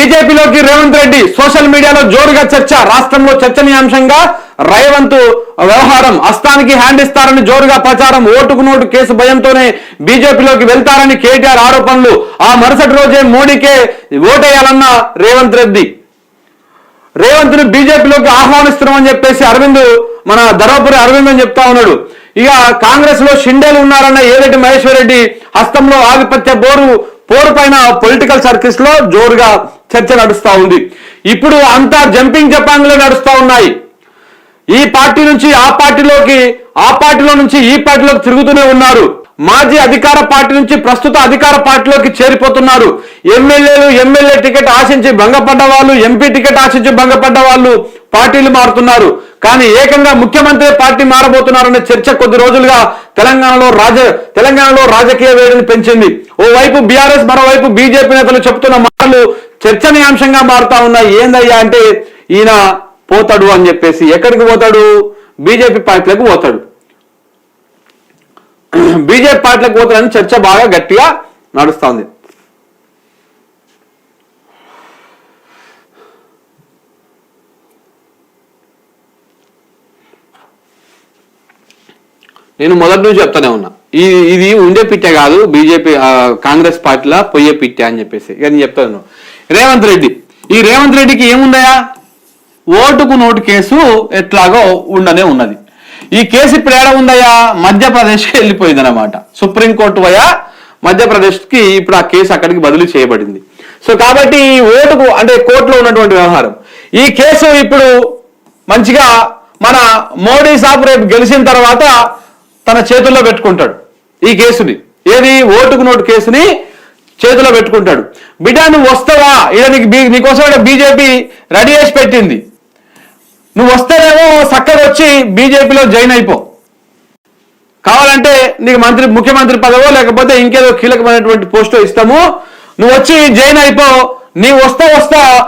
బీజేపీలోకి రేవంత్ రెడ్డి సోషల్ మీడియాలో జోరుగా చర్చ రాష్ట్రంలో చర్చనీయాంశంగా రేవంత్ వ్యవహారం అస్తానికి హ్యాండ్ ఇస్తారని జోరుగా ప్రచారం ఓటుకు నోటు కేసు భయంతోనే బీజేపీలోకి వెళ్తారని కేటీఆర్ ఆరోపణలు. ఆ మరుసటి రోజే మోడీకే ఓటేయాలన్న రేవంత్ రెడ్డి. రేవంత్ను బీజేపీలోకి ఆహ్వానిస్తున్నామని చెప్పేసి అరవింద్ మన ధర్మపురి అరవింద్ అని చెప్తా ఉన్నాడు. ఇక కాంగ్రెస్లో షిండేలు ఉన్నారన్న ఏరెడ్డి మహేశ్వర్ రెడ్డి హస్తంలో ఆధిపత్య బోరు పోరు పైన పొలిటికల్ సర్కిల్స్లో జోరుగా చర్చ నడుస్తూ ఉంది. ఇప్పుడు అంతా జంపింగ్ జపాంగ్లే నడుస్తూ ఉన్నాయి. ఈ పార్టీ నుంచి ఆ పార్టీలోకి ఆ పార్టీలో నుంచి ఈ పార్టీలోకి తిరుగుతూనే ఉన్నారు. మాజీ అధికార పార్టీ నుంచి ప్రస్తుత అధికార పార్టీలోకి చేరిపోతున్నారు. ఎమ్మెల్యేలు ఎమ్మెల్యే టికెట్ ఆశించి భంగపడ్డ వాళ్ళు ఎంపీ టికెట్ ఆశించి భంగపడ్డ వాళ్ళు పార్టీలు మారుతున్నారు. కానీ ఏకంగా ముఖ్యమంత్రి పార్టీ మారబోతున్నారనే చర్చ కొద్ది రోజులుగా తెలంగాణలో రాజ తెలంగాణలో రాజకీయ వేడిని పెంచింది. ఓవైపు బీఆర్ఎస్ మరోవైపు బీజేపీ నేతలు చెబుతున్న మాటలు చర్చనీయాంశంగా మారుతా ఉన్న ఏందయ్యా అంటే ఈయన పోతాడు అని చెప్పేసి ఎక్కడికి పోతాడు? బీజేపీ పార్టీలకు పోతాడు. బీజేపీ పార్టీలకు పోతాడని చర్చ బాగా గట్టిగా నడుస్తోంది. నేను మొదటి నుంచి చెప్తానే ఉన్నా. ఇది ఉండే పిట్టే కాదు బీజేపీ కాంగ్రెస్ పార్టీలో పొయ్యే పిట్టే అని చెప్పేసి. ఇక నేను చెప్తాను రేవంత్ రెడ్డి. ఈ రేవంత్ రెడ్డికి ఏముందయా ఓటుకు నోటు కేసు ఎట్లాగో ఉండనే ఉన్నది. ఈ కేసు ఇప్పుడు ఏడ ఉందయ్యా? మధ్యప్రదేశ్కి వెళ్ళిపోయింది అనమాట సుప్రీంకోర్టు వయా మధ్యప్రదేశ్కి ఇప్పుడు ఆ కేసు అక్కడికి బదిలీ చేయబడింది. సో కాబట్టి ఈ ఓటుకు అంటే కోర్టులో ఉన్నటువంటి వ్యవహారం. ఈ కేసు ఇప్పుడు మంచిగా మన మోడీ సాబ్ రేపు గెలిచిన తర్వాత తన చేతుల్లో పెట్టుకుంటాడు ఈ కేసుని. ఏది? ఓటుకు నోటు కేసుని చేతిలో పెట్టుకుంటాడు. బిడ్డ నువ్వు వస్తావా? ఇక నీకు బీ- నీకోసం ఇక్కడ బీజేపీ రెడీ చేసి పెట్టింది. నువ్వు వస్తేనేమో చక్కగా వచ్చి బీజేపీలో జాయిన్ అయిపో. కావాలంటే నీకు మంత్రి ముఖ్యమంత్రి పదవో లేకపోతే ఇంకేదో కీలకమైనటువంటి పోస్టో ఇస్తాము. నువ్వు వచ్చి జాయిన్ అయిపో. నీ వస్తా వస్తా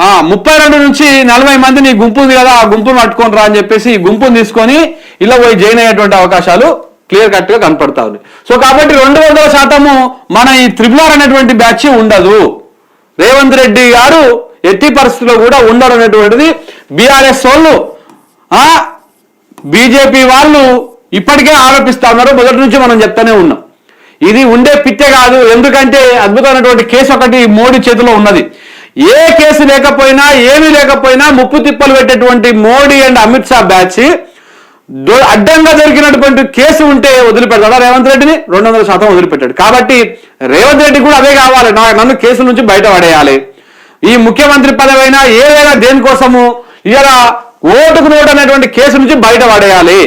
ఆ ముప్పై రెండు నుంచి నలభై మంది నీ గుంపు ఉంది కదా ఆ గుంపును పట్టుకొని రా అని చెప్పేసి గుంపును తీసుకొని ఇలా పోయి జాయిన్ అయ్యేటువంటి అవకాశాలు క్లియర్ కట్గా కనపడతా ఉంది. సో కాబట్టి రెండు వందల శాతము మన ఈ త్రిపులార్ అనేటువంటి బ్యాచ్ ఉండదు. రేవంత్ రెడ్డి గారు ఎట్టి పరిస్థితుల్లో కూడా ఉండరు అనేటువంటిది బీఆర్ఎస్ వాళ్ళు ఆ బీజేపీ వాళ్ళు ఇప్పటికే ఆరోపిస్తా ఉన్నారు. మొదటి నుంచి మనం చెప్తానే ఉన్నాం. ఇది ఉండే పిట్టే కాదు. ఎందుకంటే అద్భుతమైనటువంటి కేసు ఒకటి మోడీ చేతిలో ఉన్నది. ఏ కేసు లేకపోయినా ఏమీ లేకపోయినా ముప్పు తిప్పలు పెట్టేటువంటి మోడీ అండ్ అమిత్ షా బ్యాచ్ అడ్డంగా దొరికినటువంటి కేసు ఉంటే వదిలిపెడతాడా? రేవంత్ రెడ్డిని రెండు వందల శాతం వదిలిపెట్టాడు. కాబట్టి రేవంత్ రెడ్డి కూడా అదే కావాలి. నా నన్ను కేసు నుంచి బయట పడేయాలి. ఈ ముఖ్యమంత్రి పదవైనా ఏదైనా దేనికోసము ఇలా ఓటుకు నోటు అనేటువంటి కేసు నుంచి బయట పడేయాలి.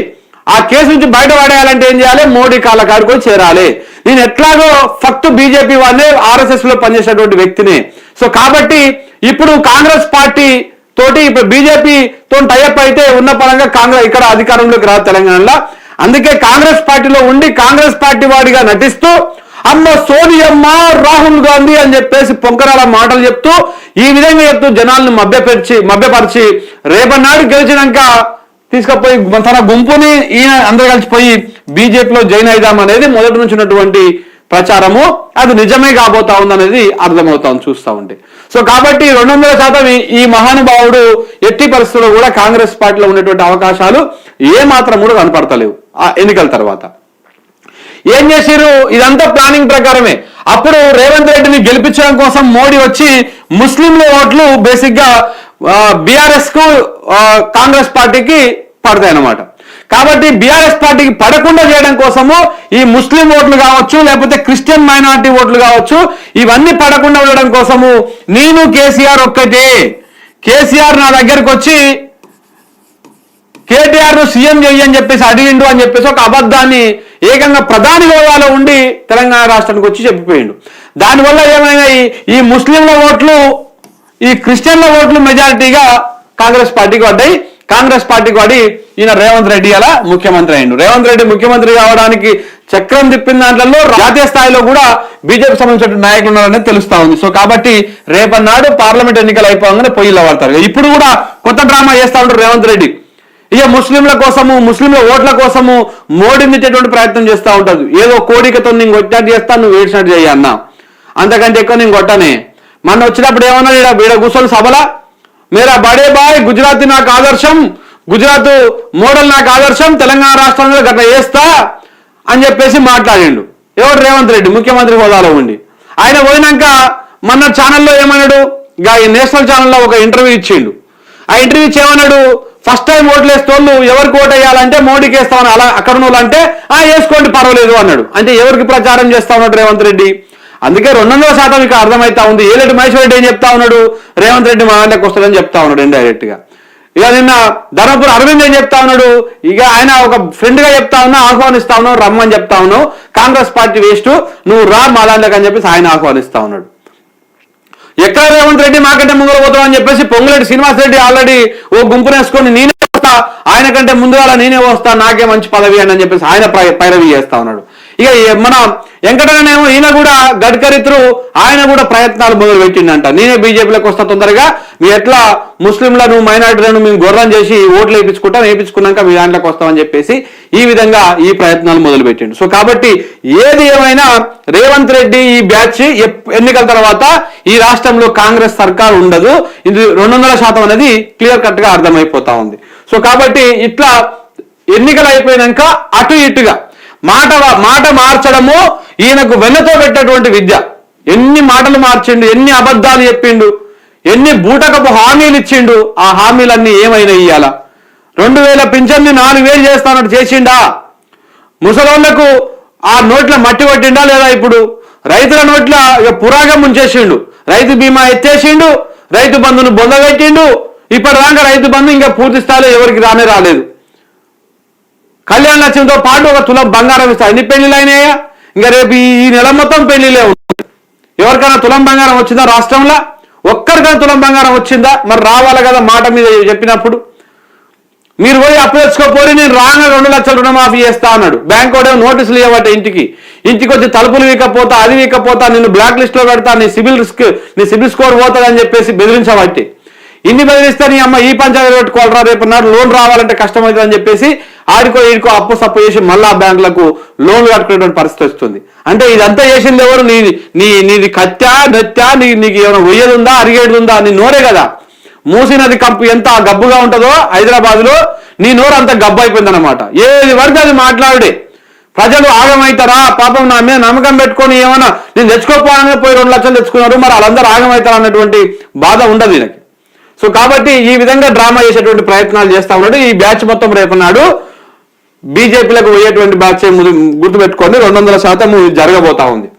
ఆ కేసు నుంచి బయట పడేయాలంటే ఏం చేయాలి? మోడీ కాళ్ళ చేరాలి. నేను ఎట్లాగో ఫక్త్ బీజేపీ వాళ్ళే ఆర్ఎస్ఎస్లో పనిచేసేటువంటి వ్యక్తిని. సో కాబట్టి ఇప్పుడు కాంగ్రెస్ పార్టీ తోటి ఇప్పుడు బీజేపీ తో టైఅప్ అయితే ఉన్న పరంగా కాంగ్రెస్ ఇక్కడ అధికారంలోకి రాదు తెలంగాణలో. అందుకే కాంగ్రెస్ పార్టీలో ఉండి కాంగ్రెస్ పార్టీ వాడిగా నటిస్తూ అమ్మ సోనియమ్మ రాహుల్ గాంధీ అని చెప్పేసి పొంకరాల మాటలు చెప్తూ ఈ విధంగా చెప్తూ జనాలను మభ్యపరిచి మభ్యపరిచి రేపన్నాడు గెలిచినాక తీసుకపోయి తన గుంపుని ఈయన అందరు కలిసిపోయి బీజేపీలో జాయిన్ అయిదాం అనేది మొదటి నుంచి ఉన్నటువంటి ప్రచారము అది నిజమే కాబోతా ఉందనేది అర్థమవుతా ఉంది చూస్తా ఉంటే. సో కాబట్టి రెండు వందల శాతం ఈ- మహానుభావుడు ఎట్టి పరిస్థితుల్లో కూడా కాంగ్రెస్ పార్టీలో ఉన్నటువంటి అవకాశాలు ఏ మాత్రం కూడా కనపడతలేవు ఆ ఎన్నికల తర్వాత. ఏం చేసిర్రు? ఇదంతా ప్లానింగ్ ప్రకారమే. అప్పుడు రేవంత్ రెడ్డిని గెలిపించడం కోసం మోడీ వచ్చి ముస్లింల ఓట్లు బేసిక్గా బీఆర్ఎస్కు కాంగ్రెస్ పార్టీకి పడతాయి అన్నమాట కాబట్టి బీఆర్ఎస్ పార్టీకి పడకుండా చేయడం కోసము ఈ ముస్లిం ఓట్లు కావచ్చు లేకపోతే క్రిస్టియన్ మైనారిటీ ఓట్లు కావచ్చు ఇవన్నీ పడకుండా ఉండడం కోసము నేను కేసీఆర్ ఒక్కటే. కేసీఆర్ నా దగ్గరకు వచ్చి కేటీఆర్ను సీఎం చెయ్యి అని చెప్పేసి అడిగిండు అని చెప్పేసి ఒక అబద్ధాన్ని ఏకంగా ప్రధాని హోదాలో ఉండి తెలంగాణ రాష్ట్రానికి వచ్చి చెప్పిపోయిండు. దానివల్ల ఏమైనా ఈ ముస్లింల ఓట్లు ఈ క్రిస్టియన్ల ఓట్లు మెజారిటీగా కాంగ్రెస్ పార్టీకి పడ్డాయి. కాంగ్రెస్ పార్టీకి పడి ఈయన రేవంత్ రెడ్డి అలా ముఖ్యమంత్రి అయిండు రేవంత్ రెడ్డి ముఖ్యమంత్రి కావడానికి చక్రం తిప్పిన దాంట్లో జాతీయ స్థాయిలో కూడా బీజేపీ సంబంధించిన నాయకులు ఉన్నారనేది తెలుస్తా ఉంది. సో కాబట్టి రేపన్నాడు పార్లమెంట్ ఎన్నికలు అయిపోగానే పొయ్యిలో పడతారు ఇప్పుడు కూడా కొత్త డ్రామా చేస్తా ఉంటారు రేవంత్ రెడ్డి. ఇక ముస్లింల కోసము ముస్లింల ఓట్ల కోసము మోడీని తెచ్చేటువంటి ప్రయత్నం చేస్తూ ఉంటాడు ఏదో కోరికతో నేను కొట్టినట్టు చేస్తా నువ్వు ఏడ్చినట్టు చేయ అన్న. అంతకంటే ఎక్కువ నేను కొట్టనే. మొన్న వచ్చినప్పుడు ఏమన్నా ఈడ? కూర్చొని సభల. మేరా బడే బాయ్ గుజరాత్ నాకు ఆదర్శం. గుజరాత్ మోడల్ నాకు ఆదర్శం తెలంగాణ రాష్ట్రంలో గట్ల వేస్తా అని చెప్పేసి మాట్లాడిండు. ఎవడు రేవంత్ రెడ్డి? ముఖ్యమంత్రి హోదాలో ఉండి. ఆయన పోయినాక మొన్న ఛానల్లో ఏమన్నాడు? ఈ నేషనల్ ఛానల్లో ఒక ఇంటర్వ్యూ ఇచ్చిండు. ఆ ఇంటర్వ్యూ ఇచ్చి ఫస్ట్ టైం ఓట్లు వాళ్ళు ఎవరికి ఓటు వేయాలంటే మోడీకి వేస్తామని. అలా అక్కడ అంటే ఆ వేసుకోండి పర్వాలేదు అన్నాడు. అంటే ఎవరికి ప్రచారం చేస్తా ఉన్నాడు రేవంత్ రెడ్డి? అందుకే రెండు వందల శాతం ఇక అర్థమవుతా ఉంది. ఏలటి మహేశ్వర రెడ్డి ఏం చెప్తా ఉన్నాడు? రేవంత్ రెడ్డి మా దాంట్లోకి వస్తుందని చెప్తా ఉన్నాడు ఇండైరెక్ట్గా. ఇక నిన్న ధర్మపురి అరవింద్ ఏం చెప్తా ఉన్నాడు? ఇక ఆయన ఒక ఫ్రెండ్గా చెప్తా ఉన్నా ఆహ్వానిస్తా ఉన్నావు రమ్మని చెప్తా ఉన్నావు. కాంగ్రెస్ పార్టీ వేస్ట్ నువ్వు రా మాలాండకు అని చెప్పేసి ఆయన ఆహ్వానిస్తా ఉన్నాడు. ఎక్కడ రేవంత్ రెడ్డి మాకంటే ముందర పోతాం అని చెప్పేసి పొంగులేటి శ్రీనివాస్ రెడ్డి ఆల్రెడీ ఓ గుంపునేసుకొని నేనే వస్తా ఆయన కంటే ముందుగా నేనే వస్తా నాకే మంచి పదవి అని చెప్పేసి ఆయన పైరవి చేస్తా ఉన్నాడు. ఇక మన వెంకటనేమో ఈయన కూడా గడ్కరీ త్రూ ఆయన కూడా ప్రయత్నాలు మొదలు పెట్టిండంట నేనే బీజేపీలోకి వస్తా తొందరగా మీ ఎట్లా ముస్లింలను మైనార్టీలను మేము గుర్రం చేసి ఓట్లు వేయించుకుంటాం వేయించుకున్నాక మీ దాంట్లోకి వస్తామని చెప్పేసి ఈ విధంగా ఈ ప్రయత్నాలు మొదలు పెట్టిండు సో కాబట్టి ఏది ఏమైనా రేవంత్ రెడ్డి ఈ బ్యాచ్ ఎన్నికల తర్వాత ఈ రాష్ట్రంలో కాంగ్రెస్ సర్కార్ ఉండదు. ఇది రెండు వందల శాతం అనేది క్లియర్ కట్గా అర్థమైపోతా ఉంది. సో కాబట్టి ఇట్లా ఎన్నికలు అయిపోయినాక అటు ఇటుగా మాట మాట మార్చడము ఈయనకు వెన్నతో పెట్టేటువంటి విద్య. ఎన్ని మాటలు మార్చిండు ఎన్ని అబద్ధాలు చెప్పిండు ఎన్ని బూటకపు హామీలు ఇచ్చిండు ఆ హామీలన్నీ ఏమైనా ఇయ్యాల? రెండు వేల పింఛన్ని నాలుగు వేలు చేస్తానట్టు చేసిండా? ముసలోళ్ళకు ఆ నోట్ల మట్టి కొట్టిండా లేదా ఇప్పుడు? రైతుల నోట్ల పురాగా ముంచేసిండు రైతు బీమా ఎత్తేసిండు రైతు బంధును బొందబెట్టిండు ఇప్పటిదాకా రైతు బంధు ఇంకా పూర్తి స్థాయిలో ఎవరికి రానే రాలేదు. కళ్యాణ లక్ష్యంతో పాటు ఒక తులం బంగారం ఇస్తా. ఎన్ని పెళ్ళిళ్ళు అయినాయా? ఇంకా రేపు ఈ నెల మొత్తం పెళ్ళిలే ఉంటుంది ఎవరికైనా తులం బంగారం వచ్చిందా రాష్ట్రంలో? ఒక్కరికైనా తులం బంగారం వచ్చిందా? మరి రావాలి కదా మాట మీద చెప్పినప్పుడు. మీరు పోయి అప్పు తెచ్చుకోపోయి నేను రాగా రెండు లక్షల రుణమాఫీ చేస్తా అన్నాడు. బ్యాంక్ కూడా నోటీసులు ఇవ్వట ఇంటికి. ఇంటికి వచ్చి తలుపులు వీకపోతా అది వీకపోతా నిన్ను బ్లాక్ లిస్ట్లో పెడతా నీ సిబిల్ రిస్క్ నీ సిబిల్ స్కోర్ పోతుందని చెప్పేసి బెదిరించబట్టి. ఇన్ని బదిలిస్తే నీ అమ్మ ఈ పంచాయతీ పెట్టుకోవాలరా రేపు నాడు లోన్ రావాలంటే కష్టమవుతుంది అని చెప్పేసి ఆడికో ఈడికో అప్పు సప్పు చేసి మళ్ళా బ్యాంకులకు లోన్లు కట్టుకునేటువంటి పరిస్థితి వస్తుంది. అంటే ఇదంతా చేసింది ఎవరు? నీ నీ నీది కత్తా నెత్తా నీ నీకు ఏమైనా వెయ్యేది ఉందా అరిగేది ఉందా నీ నోరే కదా. మూసీ నది కంపు ఎంత గబ్బుగా ఉంటుందో హైదరాబాద్లో నీ నోరు అంత గబ్బు అయిపోయింది అనమాట ఏది పడితే అది మాట్లాడే ప్రజలు ఆగమవుతారా పాపం నా మీద నమ్మకం పెట్టుకొని ఏమన్నా నేను తెచ్చుకోపోవాలని పోయి రెండు లక్షలు తెచ్చుకున్నారు మరి వాళ్ళందరూ ఆగమవుతారు అన్నటువంటి బాధ ఉండదు ఈయనకి. సో కాబట్టి ఈ విధంగా డ్రామా చేసేటువంటి ప్రయత్నాలు చేస్తా ఉన్నాడు. ఈ బ్యాచ్ మొత్తం రేపు నాడు బీజేపీలకు పోయేటువంటి బ్యాచ్ గుర్తుపెట్టుకోండి. రెండు వందల శాతం జరగబోతా ఉంది.